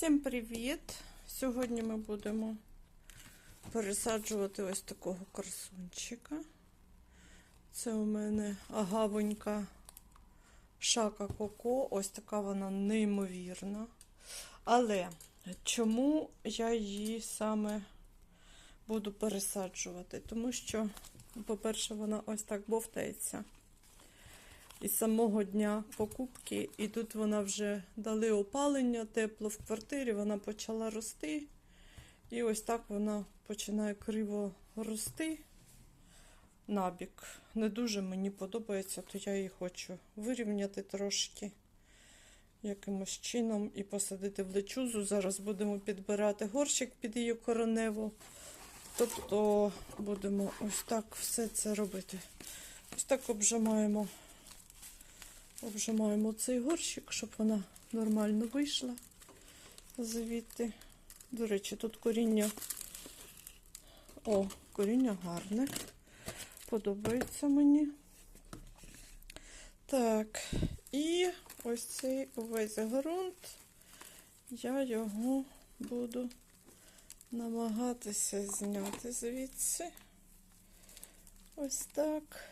Всім привіт! Сьогодні ми будемо пересаджувати ось такого красунчика. Це у мене агавонька шака Коко. Ось така вона неймовірна. Але чому я її саме буду пересаджувати? Тому що, по-перше, вона ось так бовтається. Із самого дня покупки, і тут вона вже дали опалення, тепло в квартирі, вона почала рости. І ось так вона починає криво рости набік. Не дуже мені подобається, то я її хочу вирівняти трошки якимось чином і посадити в лечузу. Зараз будемо підбирати горщик під її короневу. Тобто будемо ось так все це робити. Ось так обжимаємо. Обжимаємо цей горщик, щоб вона нормально вийшла звідти. До речі, тут коріння. О, коріння гарне. Подобається мені. Так, і ось цей увесь ґрунт. Я його буду намагатися зняти звідси. Ось так.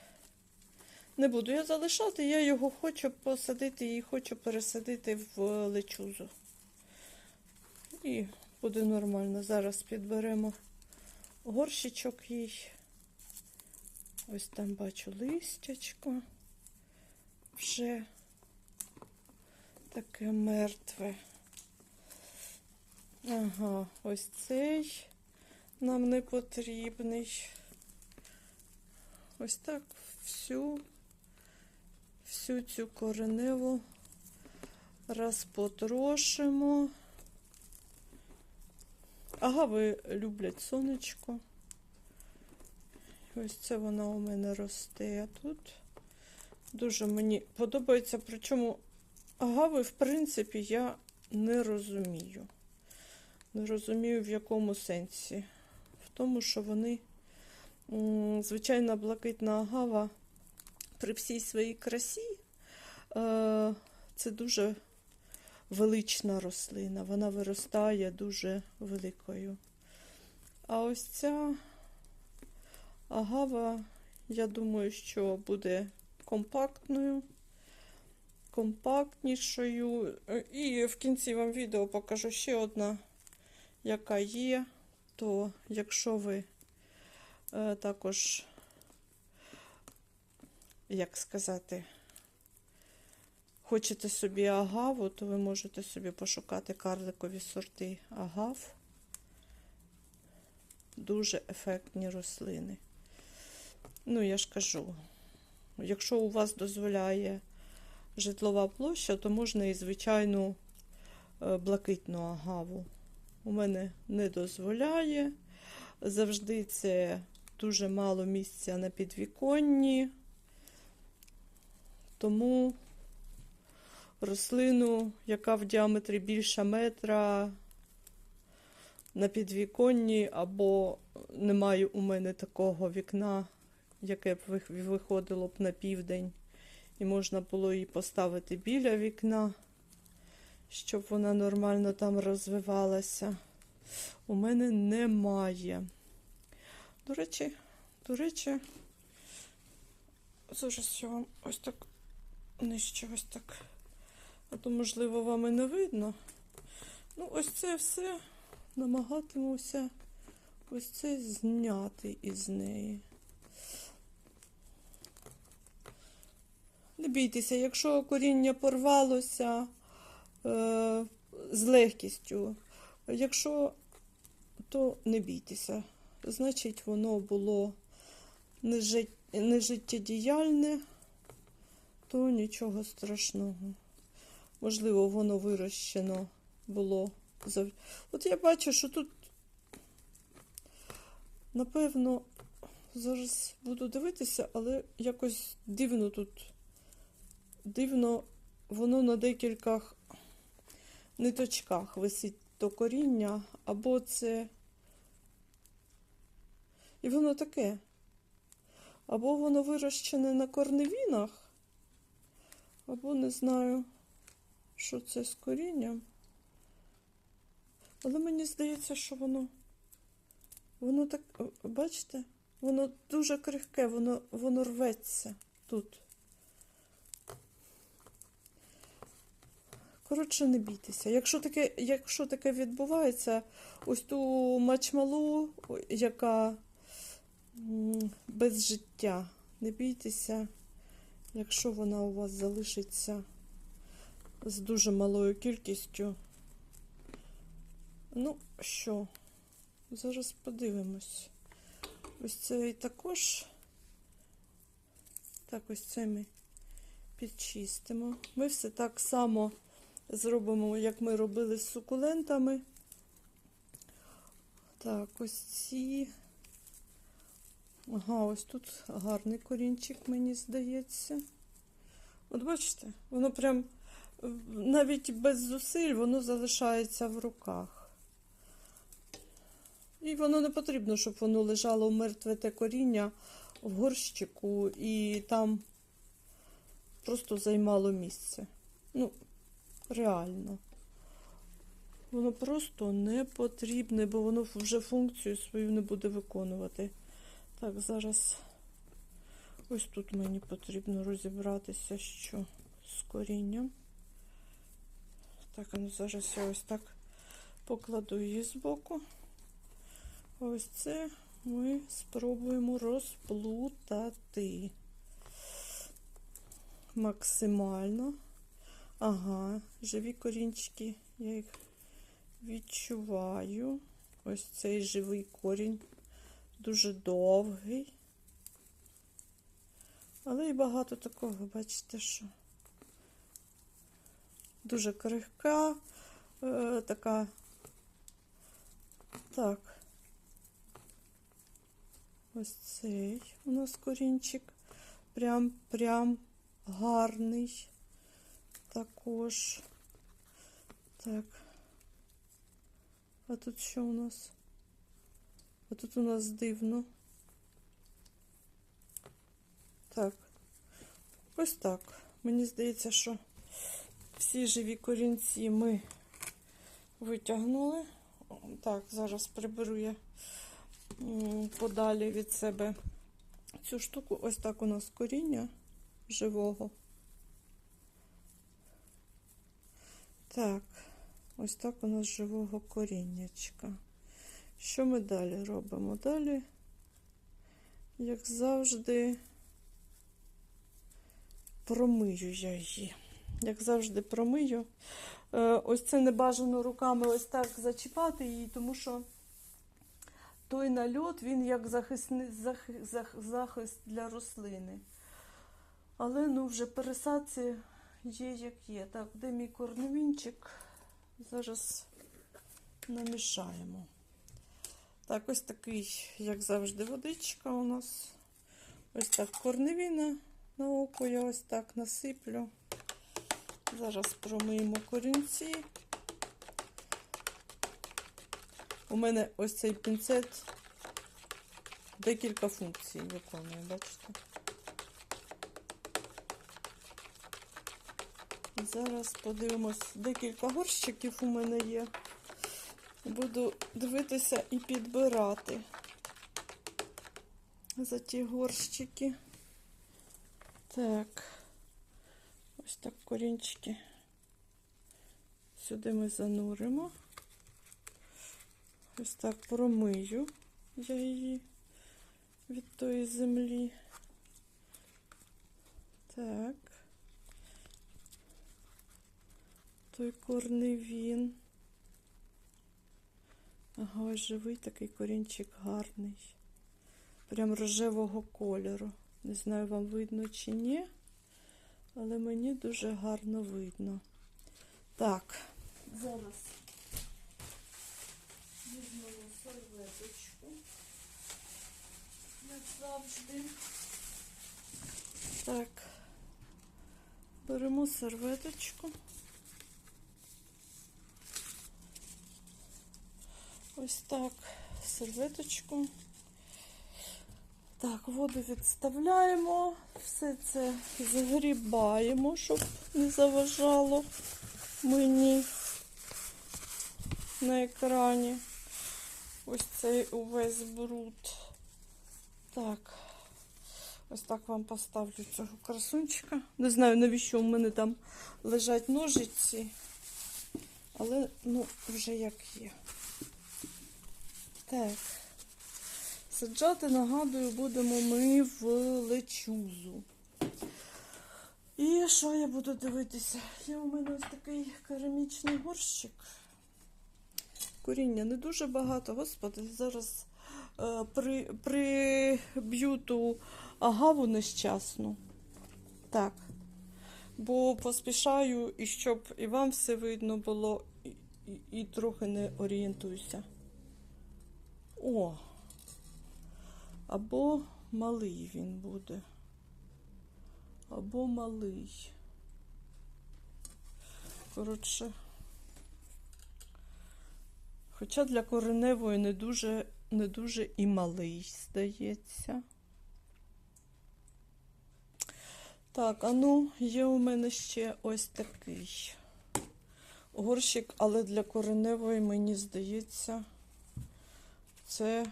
Не буду я залишати, я його хочу посадити і хочу пересадити в лечузу. І буде нормально. Зараз підберемо горщичок їй. Ось там бачу листячко. Вже таке мертве. Ага, ось цей нам не потрібний. Ось так всю всю цю кореневу розпотрошимо. Агави люблять сонечко. Ось це вона у мене росте тут. Дуже мені подобається, причому агави, в принципі, я не розумію. Не розумію, в якому сенсі. В тому, що вони, звичайна блакитна агава при всій своїй красі, е, це дуже велична рослина. Вона виростає дуже великою. А ось ця агава, я думаю, що буде компактною, компактнішою. І в кінці вам відео покажу ще одна, яка є. То якщо ви е, також як сказати, хочете собі агаву, то ви можете собі пошукати карликові сорти агав. Дуже ефектні рослини. Ну, я ж кажу, якщо у вас дозволяє житлова площа, то можна і звичайну блакитну агаву. У мене не дозволяє. Завжди це дуже мало місця на підвіконні. Тому рослину, яка в діаметрі більше метра на підвіконні, або немає у мене такого вікна, яке б виходило б на південь, і можна було її поставити біля вікна, щоб вона нормально там розвивалася. У мене немає. До речі, до речі, зараз я вам ось так нижче ось так. А то, можливо, вам і не видно. Ну, ось це все намагатимуся ось це зняти із неї. Не бійтеся, якщо коріння порвалося е, з легкістю, якщо, то не бійтеся. Значить, воно було нежиттєдіяльне то нічого страшного. Можливо, воно вирощено було. От я бачу, що тут, напевно, зараз буду дивитися, але якось дивно тут. Дивно, воно на декількох ниточках висить то коріння, або це. І воно таке. Або воно вирощене на корневінах, або не знаю, що це з корінням. Але мені здається, що воно. Воно так, бачите, воно дуже крихке, воно, воно рветься тут. Коротше, не бійтеся. Якщо таке, якщо таке відбувається, ось ту мачмалу, яка без життя, не бійтеся, якщо вона у вас залишиться з дуже малою кількістю. Ну, що, зараз подивимось. Ось цей також. Так, ось це ми підчистимо. Ми все так само зробимо, як ми робили з сукулентами. Так, ось ці. Ага, ось тут гарний корінчик, мені здається. От бачите, воно прям навіть без зусиль воно залишається в руках. І воно не потрібно, щоб воно лежало мертве те коріння в горщику і там просто займало місце. Ну, реально. Воно просто не потрібне, бо воно вже функцію свою не буде виконувати. Так, зараз ось тут мені потрібно розібратися, що з корінням. Так, ну зараз я ось так покладу її збоку. Ось це ми спробуємо розплутати максимально. Ага, живі корінчики, я їх відчуваю. Ось цей живий корінь дуже довгий. Але і багато такого, бачите, що дуже крихка, е, така. Так. Ось цей у нас корінчик. Прям, прям гарний. Також. Так. А тут що у нас? А тут у нас дивно. Так. Ось так. Мені здається, що всі живі корінці ми витягнули. Так, зараз приберу я подалі від себе цю штуку. Ось так у нас коріння живого. Так, ось так у нас живого коріннячка. Що ми далі робимо? Далі, як завжди, промию я її. Як завжди, промию. Е, Ось це не бажано руками ось так зачіпати її, тому що той нальот, він як захисний, зах, зах, захист для рослини. Але ну вже пересадці є як є. Так, де мій корневінчик? Зараз намішаємо. Так, ось такий, як завжди, водичка у нас. Ось так корневіна на око я ось так насиплю. Зараз промиємо корінці. У мене ось цей пінцет декілька функцій виконує, бачите? Зараз подивимось, декілька горщиків у мене є. Буду дивитися і підбирати за ті горщики. Так, ось так корінчики. Сюди ми зануримо. Ось так промию я її від тої землі. Так. Той корневін. Ага, ось живий такий корінчик гарний. Прям рожевого кольору. Не знаю, вам видно чи ні, але мені дуже гарно видно. Так, зараз візьмемо серветочку, як завжди. Так, беремо серветочку. Ось так, серветочку. Так, воду відставляємо, все це загрібаємо, щоб не заважало мені. на екрані. Ось цей увесь бруд. Так. Ось так вам поставлю цього красунчика. Не знаю, навіщо в мене там лежать ножиці. Але, ну, вже як є. Так. Саджати, нагадую, будемо ми в лечузу. І що я буду дивитися? Є у мене ось такий керамічний горщик. Коріння не дуже багато, господи, зараз е, при, приб'ю ту агаву нещасну. Так. Бо поспішаю, і щоб і вам все видно було, і, і, і трохи не орієнтуюся. О! Або малий він буде. Або малий. Коротше. Хоча для кореневої не дуже, не дуже і малий, здається. Так, а ну, є у мене ще ось такий горщик, але для кореневої, мені здається, це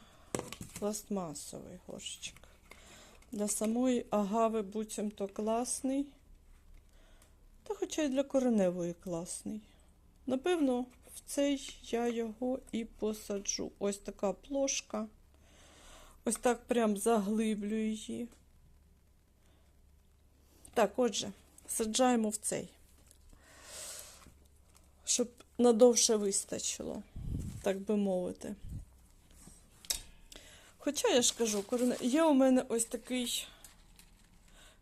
пластмасовий горщик. Для самої агави буцімто класний. Та хоча й для кореневої класний. Напевно, в цей я його і посаджу. Ось така плошка. Ось так прям заглиблю її. Так, отже, саджаємо в цей, щоб надовше вистачило, так би мовити. Хоча я ж кажу, є у мене ось такий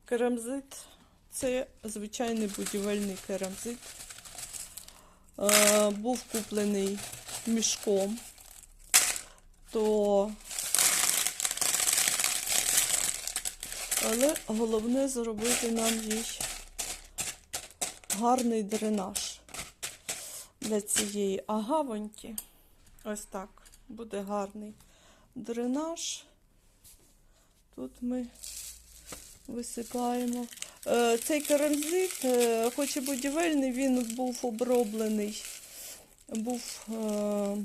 керамзит. Це звичайний будівельний керамзит. Е, був куплений мішком, то але головне зробити нам їй гарний дренаж для цієї агавоньки. Ось так буде гарний дренаж. Тут ми висипаємо. Е, Цей керамзит, е, хоч і будівельний, він був оброблений, був е,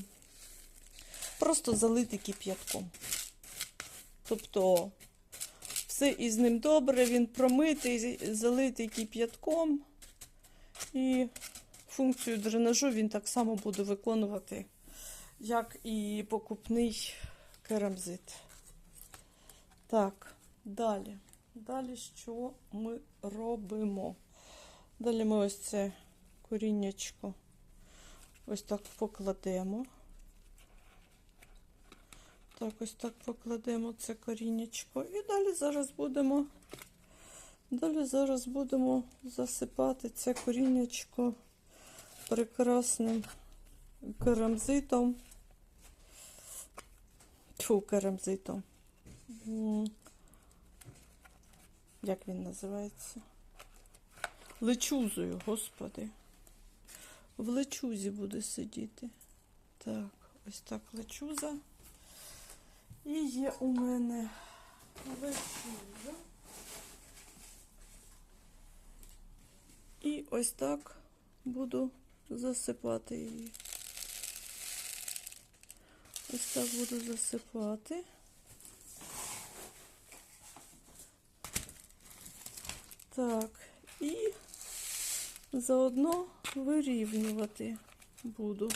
просто залитий кип'ятком. Тобто все із ним добре, він промитий, залитий кип'ятком. І функцію дренажу він так само буде виконувати, як і покупний керамзит. Так, далі. Далі що ми робимо? Далі ми ось це коріннячко ось так покладемо. Так, ось так покладемо це коріннячко. І далі зараз будемо. Далі зараз будемо засипати це коріннячко прекрасним керамзитом. Тьфу, керамзитом. М, Як він називається? Лечузою, господи. В лечузі буде сидіти. Так, ось так лечуза. І є у мене лечуза. І ось так буду засипати її. Ось так буду засипати. Так, і заодно вирівнювати буду.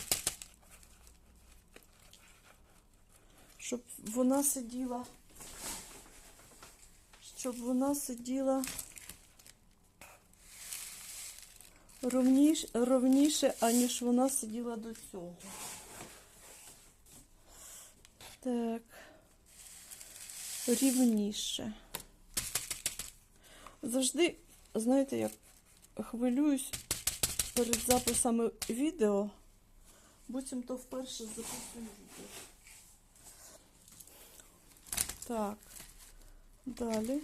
Щоб вона сиділа, щоб вона сиділа ровніше, ровніше, аніж вона сиділа до цього. Так, рівніше. Завжди, знаєте, я хвилююсь перед записами відео, буцімто вперше записую відео. Так, далі.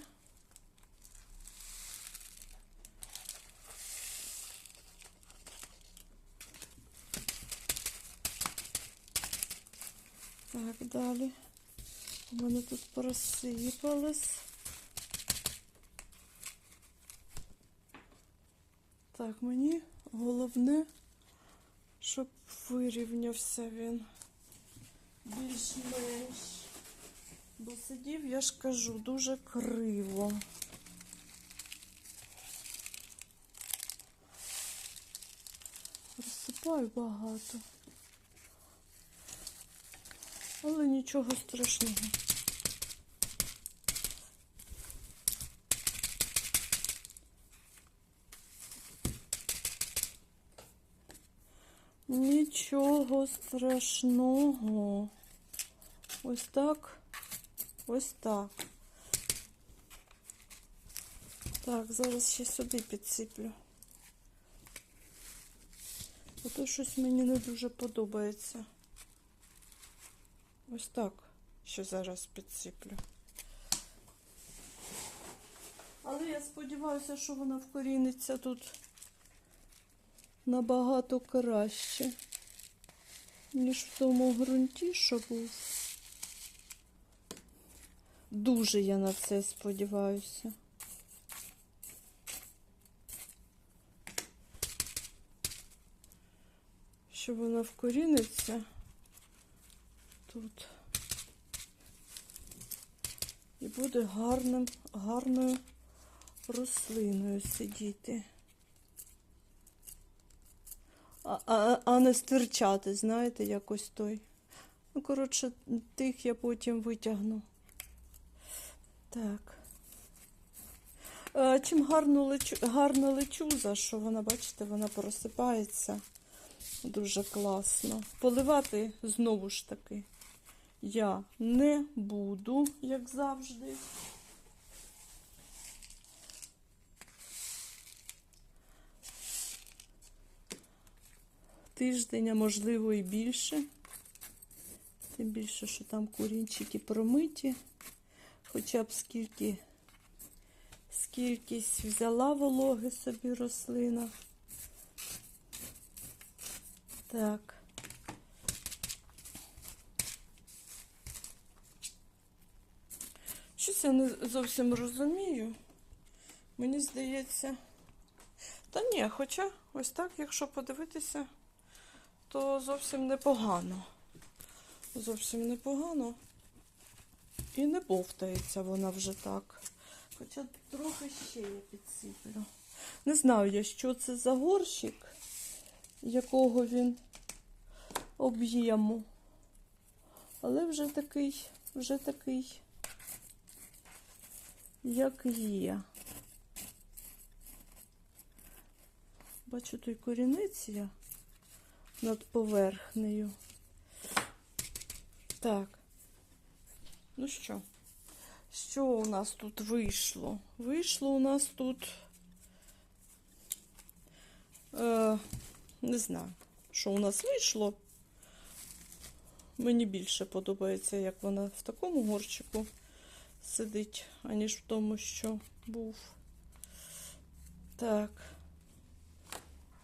Так, далі. У мене тут просипалось. Так, мені головне, щоб вирівнявся він більш-менш. Бо сидів, я ж кажу, дуже криво. Розсипаю багато. Але нічого страшного. Нічого страшного. Ось так. Ось так. Так, зараз ще сюди підсиплю. А то щось мені не дуже подобається. Ось так, що зараз підсиплю. Але я сподіваюся, що вона вкоріниться тут набагато краще, ніж в тому ґрунті, що був. Дуже я на це сподіваюся. Що вона вкоріниться тут і буде гарним, гарною рослиною сидіти. А, а, а не стирчати, знаєте, якось той. Ну, коротше, тих я потім витягну. Так. Е, Чим гарно лечу, гарна лечуза, що вона, бачите, вона просипається дуже класно. Поливати знову ж таки я не буду, як завжди. Тиждень, а можливо і більше. Тим більше, що там курінчики промиті. Хоча б скільки, скількись взяла вологи собі рослина. Так. Щось я не зовсім розумію. Мені здається. Та ні, хоча ось так, якщо подивитися, то зовсім непогано. Зовсім непогано. І не бовтається вона вже так. Хоча трохи ще я підсиплю. Не знаю я, що це за горщик, якого він об'єму. Але вже такий, вже такий, як є. Бачу той корінець я над поверхнею. Так. Ну що? Що у нас тут вийшло? Вийшло у нас тут. Е, не знаю, що у нас вийшло. Мені більше подобається, як вона в такому горщику сидить, аніж в тому, що був. Так.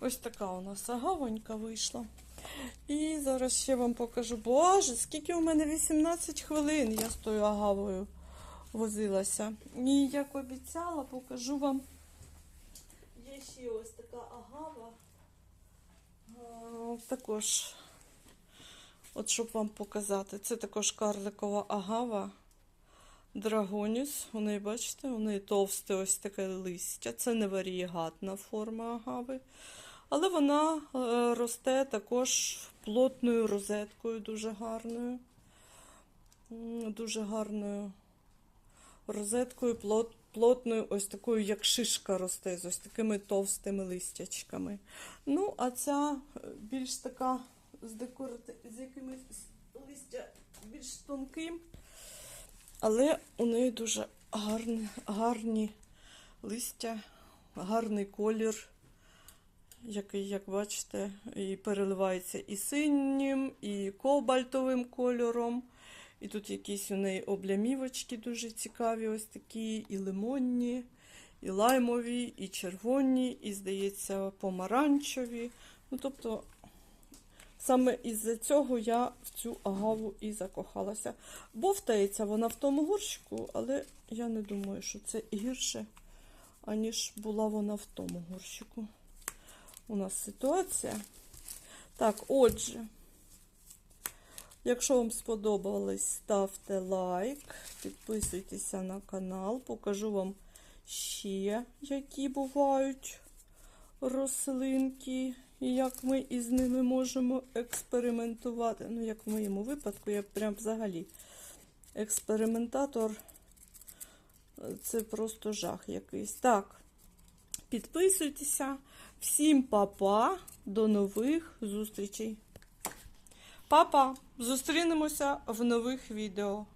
Ось така у нас агавонька вийшла. І зараз ще вам покажу. Боже, скільки у мене 18 хвилин я з тою агавою возилася. І як обіцяла, покажу вам. Є ще ось така агава. Також, от щоб вам показати, це також карликова агава. Драгоніс. У неї, бачите, у неї товсте ось таке листя. Це не варієгатна форма агави. Але вона е, росте також плотною розеткою, дуже гарною. Дуже гарною розеткою, плот, плотною, ось такою, як шишка росте, з ось такими товстими листячками. Ну, а ця е, більш така з декорати... з якимось листя більш тонким. Але у неї дуже гарні, гарні листя, гарний колір, який, як бачите, і переливається і синім, і кобальтовим кольором. І тут якісь у неї облямівочки дуже цікаві, ось такі, і лимонні, і лаймові, і червоні, і, здається, помаранчеві. Ну, тобто, Саме із-за цього я в цю агаву і закохалася. Бовтається вона в тому горщику, але я не думаю, що це гірше, аніж була вона в тому горщику. У нас ситуація. Так, отже, якщо вам сподобалось, ставте лайк, підписуйтеся на канал, покажу вам ще, які бувають рослинки, і як ми із ними можемо експериментувати. Ну, як в моєму випадку, я прям взагалі експериментатор. Це просто жах якийсь. Так, підписуйтеся. Всім па-па, до нових зустрічей. Папа, зустрінемося в нових відео.